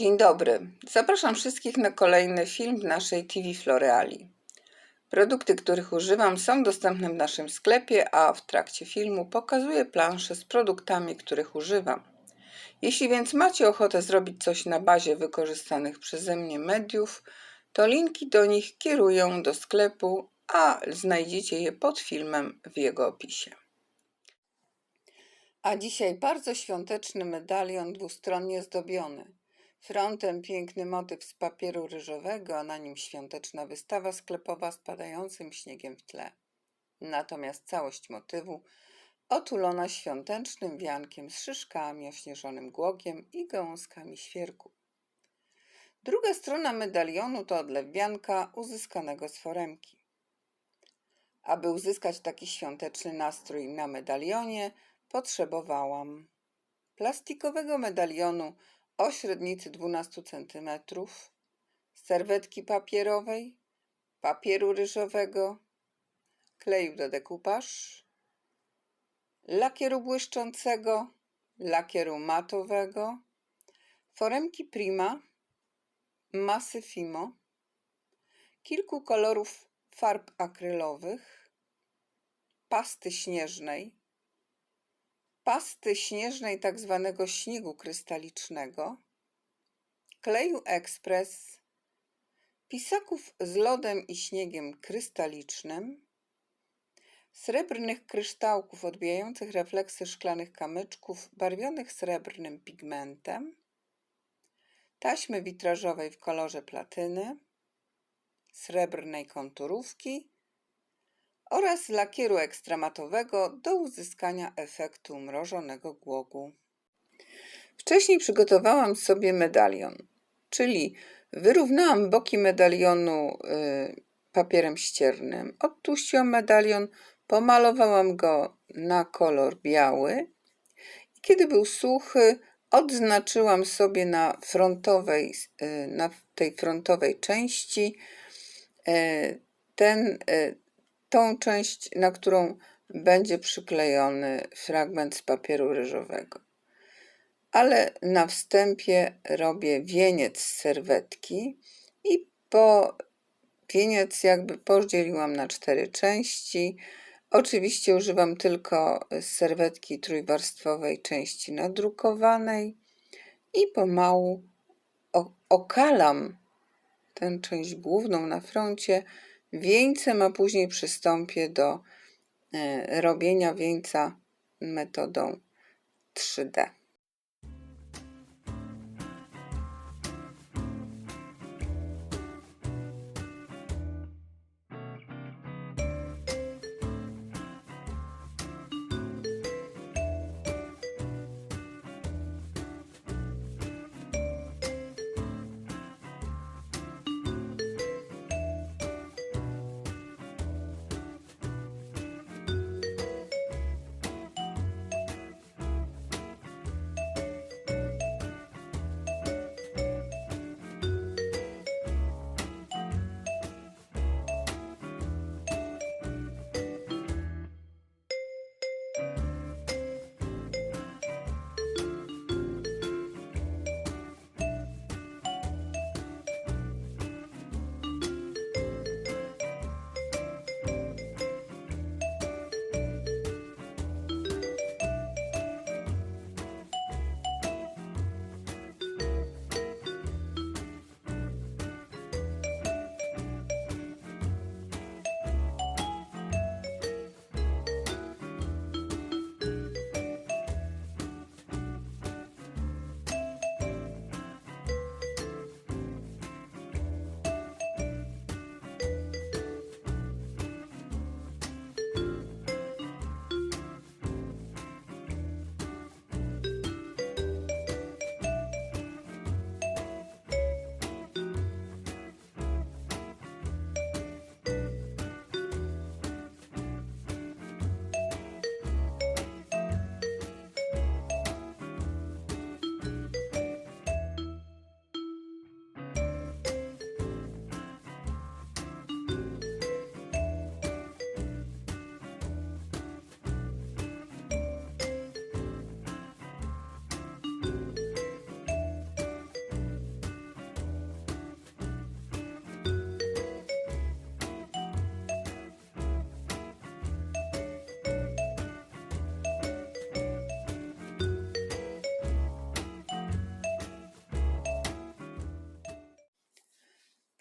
Dzień dobry. Zapraszam wszystkich na kolejny film w naszej TV Floreali. Produkty, których używam, są dostępne w naszym sklepie, a w trakcie filmu pokazuję planszę z produktami, których używam. Jeśli więc macie ochotę zrobić coś na bazie wykorzystanych przeze mnie mediów, to linki do nich kieruję do sklepu, a znajdziecie je pod filmem w jego opisie. A dzisiaj bardzo świąteczny medalion dwustronnie zdobiony. Frontem piękny motyw z papieru ryżowego, a na nim świąteczna wystawa sklepowa z padającym śniegiem w tle. Natomiast całość motywu otulona świątecznym wiankiem z szyszkami, ośnieżonym głogiem i gałązkami świerku. Druga strona medalionu to odlew wianka uzyskanego z foremki. Aby uzyskać taki świąteczny nastrój na medalionie, potrzebowałam plastikowego medalionu o średnicy 12 cm, serwetki papierowej, papieru ryżowego, kleju do dekupaż, lakieru błyszczącego, lakieru matowego, foremki Prima, masy Fimo, kilku kolorów farb akrylowych, pasty śnieżnej, pasty śnieżnej tak zwanego śniegu krystalicznego, kleju ekspres, pisaków z lodem i śniegiem krystalicznym, srebrnych kryształków odbijających refleksy szklanych kamyczków barwionych srebrnym pigmentem, taśmy witrażowej w kolorze platyny, srebrnej konturówki oraz lakieru ekstramatowego do uzyskania efektu mrożonego głogu. Wcześniej przygotowałam sobie medalion, czyli wyrównałam boki medalionu y, papierem ściernym, odtłuściłam medalion, pomalowałam go na kolor biały i kiedy był suchy, odznaczyłam sobie na frontowej, y, na tej frontowej części y, ten tą część, na którą będzie przyklejony fragment z papieru ryżowego. Ale na wstępie robię wieniec z serwetki i po wieniec jakby podzieliłam na cztery części. Oczywiście używam tylko serwetki trójwarstwowej części nadrukowanej i pomału okalam tę część główną na froncie wieńcem, a później przystąpię do e, robienia wieńca metodą 3D.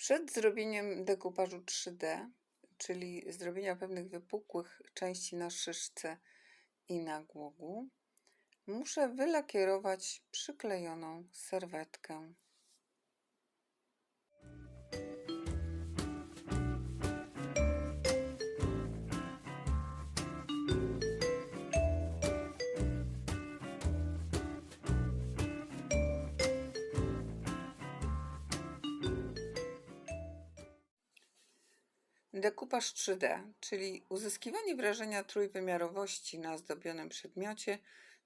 Przed zrobieniem dekupażu 3D, czyli zrobienia pewnych wypukłych części na szyszce i na głogu, muszę wylakierować przyklejoną serwetkę. Dekupaż 3D, czyli uzyskiwanie wrażenia trójwymiarowości na zdobionym przedmiocie,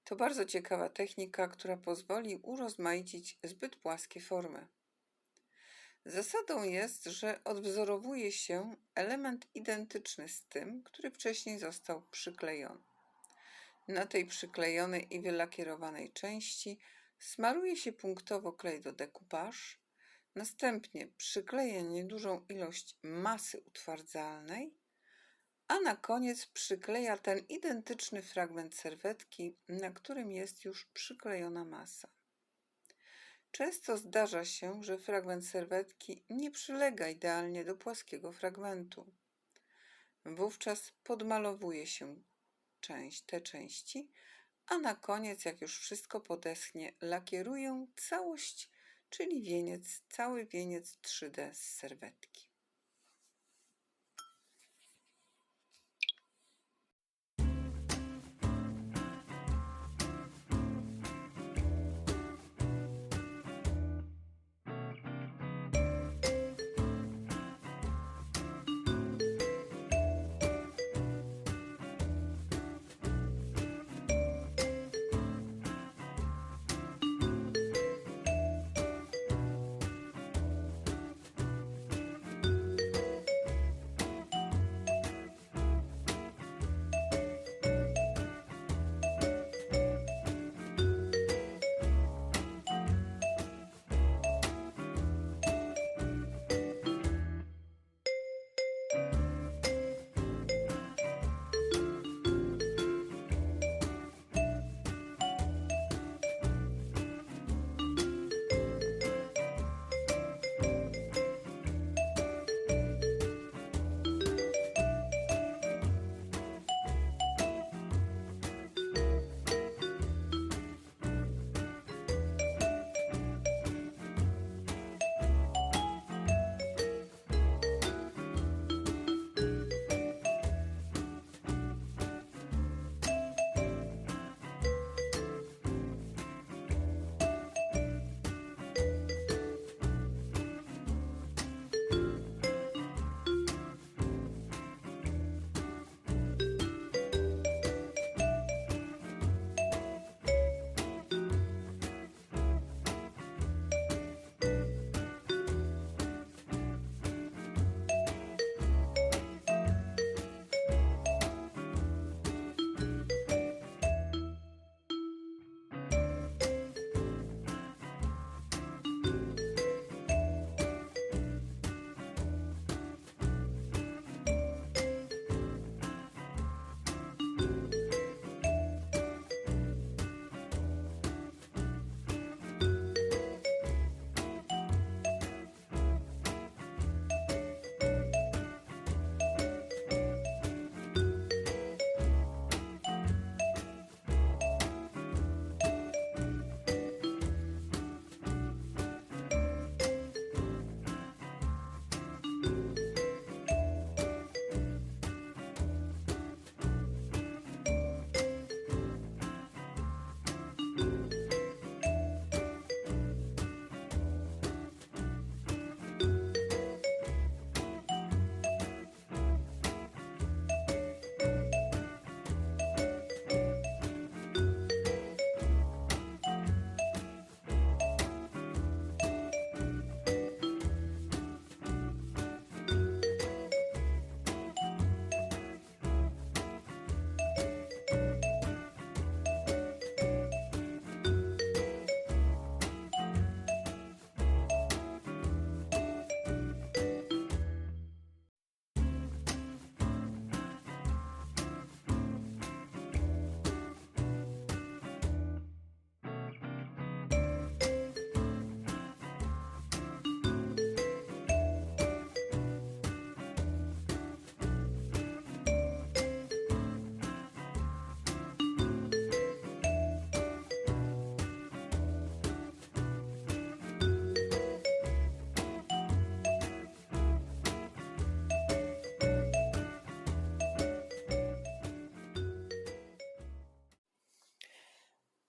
to bardzo ciekawa technika, która pozwoli urozmaicić zbyt płaskie formy. Zasadą jest, że odwzorowuje się element identyczny z tym, który wcześniej został przyklejony. Na tej przyklejonej i wylakierowanej części smaruje się punktowo klej do dekupaż, następnie przykleja niedużą ilość masy utwardzalnej, a na koniec przykleja ten identyczny fragment serwetki, na którym jest już przyklejona masa. Często zdarza się, że fragment serwetki nie przylega idealnie do płaskiego fragmentu. Wówczas podmalowuje się część, te części, a na koniec, jak już wszystko podeschnie, lakieruję całość, czyli wieniec, cały wieniec 3D z serwetki.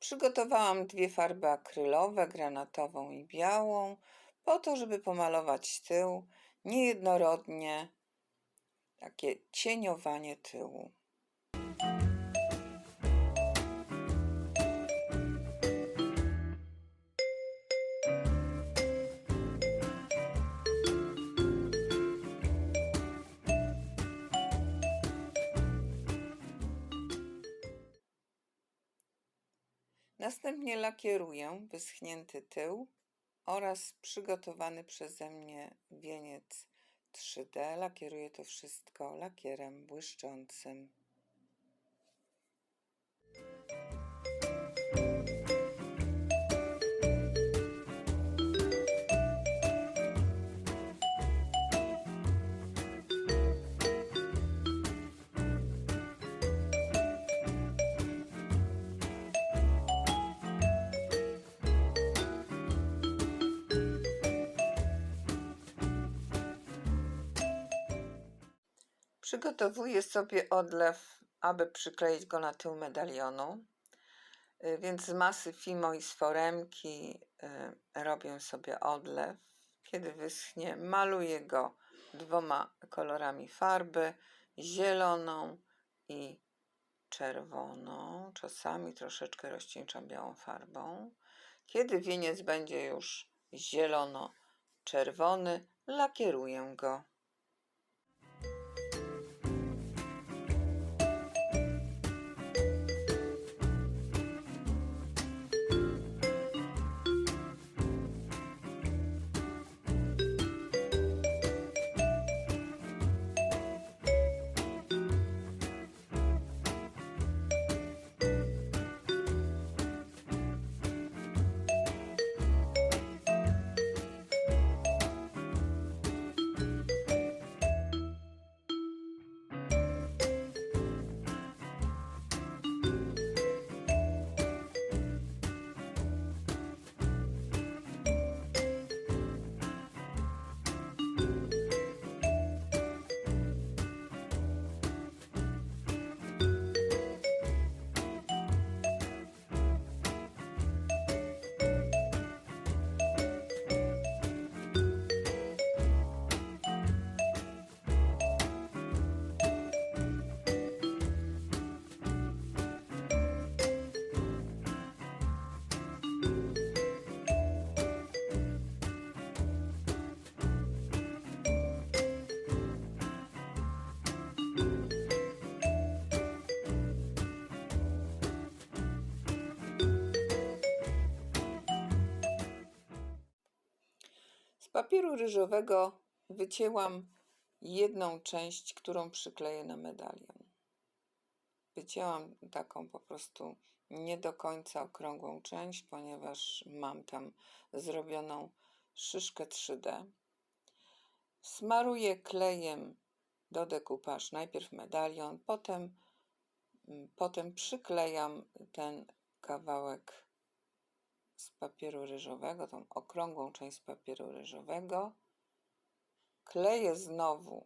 Przygotowałam dwie farby akrylowe, granatową i białą, po to, żeby pomalować tył niejednorodnie, takie cieniowanie tyłu. Następnie lakieruję wyschnięty tył oraz przygotowany przeze mnie wieniec 3D. Lakieruję to wszystko lakierem błyszczącym. Przygotowuję sobie odlew, aby przykleić go na tył medalionu. Y, Więc z masy Fimo i z foremki y, robię sobie odlew. Kiedy wyschnie, maluję go dwoma kolorami farby, zieloną i czerwoną. Czasami troszeczkę rozcieńczam białą farbą. Kiedy wieniec będzie już zielono-czerwony, lakieruję go. Papieru ryżowego wycięłam jedną część, którą przykleję na medalion. Wycięłam taką po prostu nie do końca okrągłą część, ponieważ mam tam zrobioną szyszkę 3D. Smaruję klejem do dekupaż najpierw medalion, potem, mm, potem przyklejam ten kawałek z papieru ryżowego, tą okrągłą część z papieru ryżowego. Kleję znowu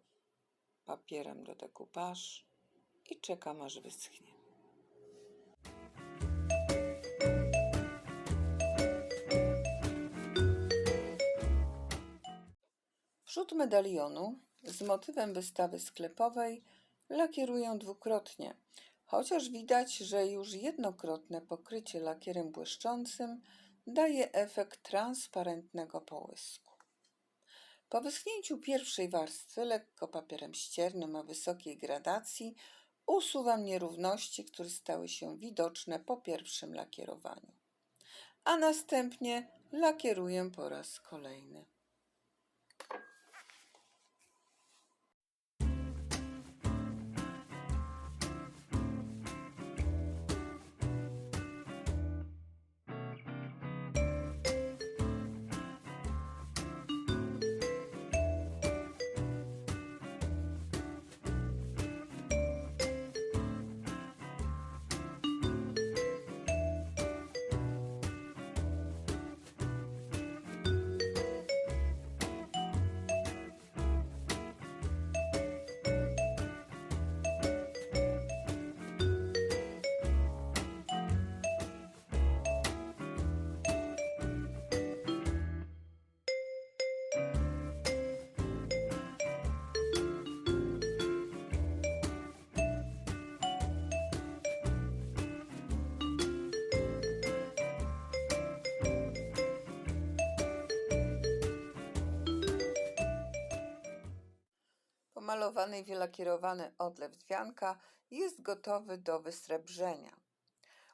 papierem do dekupaż i czekam aż wyschnie. Przód medalionu z motywem wystawy sklepowej lakieruję dwukrotnie, chociaż widać, że już jednokrotne pokrycie lakierem błyszczącym daje efekt transparentnego połysku. Po wyschnięciu pierwszej warstwy lekko papierem ściernym o wysokiej gradacji usuwam nierówności, które stały się widoczne po pierwszym lakierowaniu, a następnie lakieruję po raz kolejny. Wymalowany i wylakierowany odlew dźwianka jest gotowy do wysrebrzenia.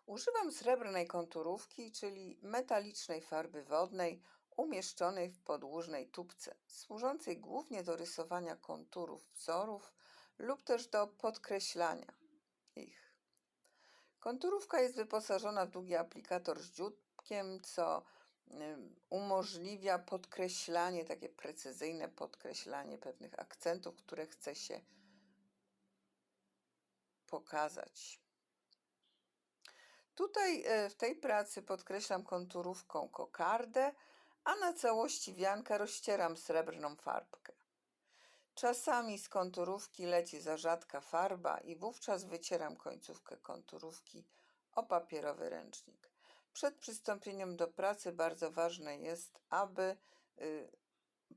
Używam srebrnej konturówki, czyli metalicznej farby wodnej umieszczonej w podłużnej tubce, służącej głównie do rysowania konturów wzorów lub też do podkreślania ich. Konturówka jest wyposażona w długi aplikator z dzióbkiem, co umożliwia podkreślanie, takie precyzyjne podkreślanie pewnych akcentów, które chce się pokazać. Tutaj e, w tej pracy podkreślam konturówką kokardę, a na całości wianka rozcieram srebrną farbkę. Czasami z konturówki leci za rzadka farba i wówczas wycieram końcówkę konturówki o papierowy ręcznik. Przed przystąpieniem do pracy bardzo ważne jest, aby y,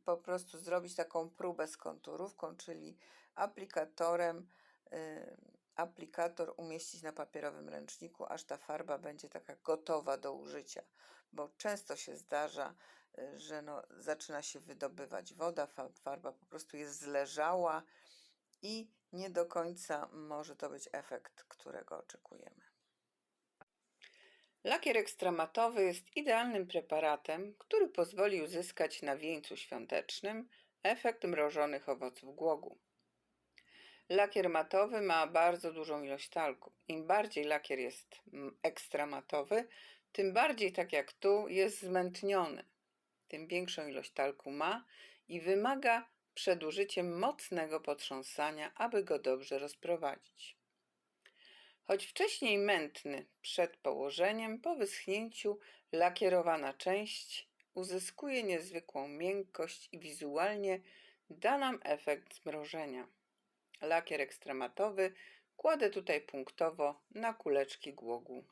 po prostu zrobić taką próbę z konturówką, czyli aplikatorem y, aplikator umieścić na papierowym ręczniku, aż ta farba będzie taka gotowa do użycia, bo często się zdarza, y, że no, zaczyna się wydobywać woda, farba po prostu jest zleżała i nie do końca może to być efekt, którego oczekujemy. Lakier ekstramatowy jest idealnym preparatem, który pozwoli uzyskać na wieńcu świątecznym efekt mrożonych owoców głogu. Lakier matowy ma bardzo dużą ilość talku. Im bardziej lakier jest mm, ekstramatowy, tym bardziej, tak jak tu, jest zmętniony. Tym większą ilość talku ma i wymaga przed użyciem mocnego potrząsania, aby go dobrze rozprowadzić. Choć wcześniej mętny przed położeniem, po wyschnięciu lakierowana część uzyskuje niezwykłą miękkość i wizualnie da nam efekt zmrożenia. Lakier ekstrematowy kładę tutaj punktowo na kuleczki głogu.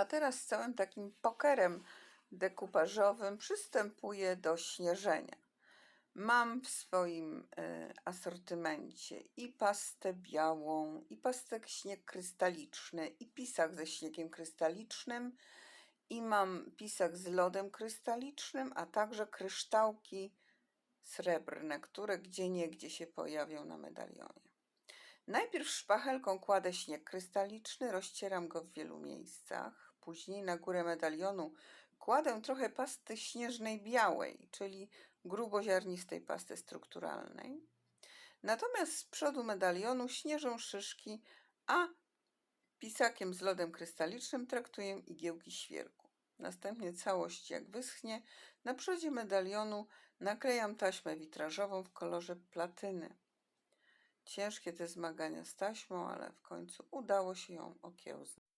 A teraz z całym takim pokerem dekupażowym przystępuję do śnieżenia. Mam w swoim y, asortymencie i pastę białą, i pastek śnieg krystaliczny, i pisak ze śniegiem krystalicznym, i mam pisak z lodem krystalicznym, a także kryształki srebrne, które gdzie niegdzie się pojawią na medalionie. Najpierw szpachelką kładę śnieg krystaliczny, rozcieram go w wielu miejscach. Później na górę medalionu kładę trochę pasty śnieżnej białej, czyli gruboziarnistej pasty strukturalnej. Natomiast z przodu medalionu śnieżą szyszki, a pisakiem z lodem krystalicznym traktuję igiełki świerku. Następnie całość jak wyschnie, na przodzie medalionu naklejam taśmę witrażową w kolorze platyny. Ciężkie te zmagania z taśmą, ale w końcu udało się ją okiełznać.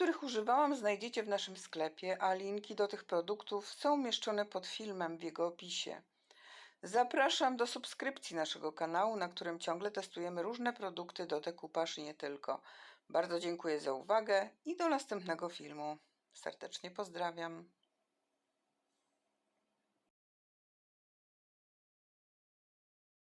Których używałam, znajdziecie w naszym sklepie, a linki do tych produktów są umieszczone pod filmem w jego opisie. Zapraszam do subskrypcji naszego kanału, na którym ciągle testujemy różne produkty do dekupaż i nie tylko. Bardzo dziękuję za uwagę i do następnego filmu. Serdecznie pozdrawiam.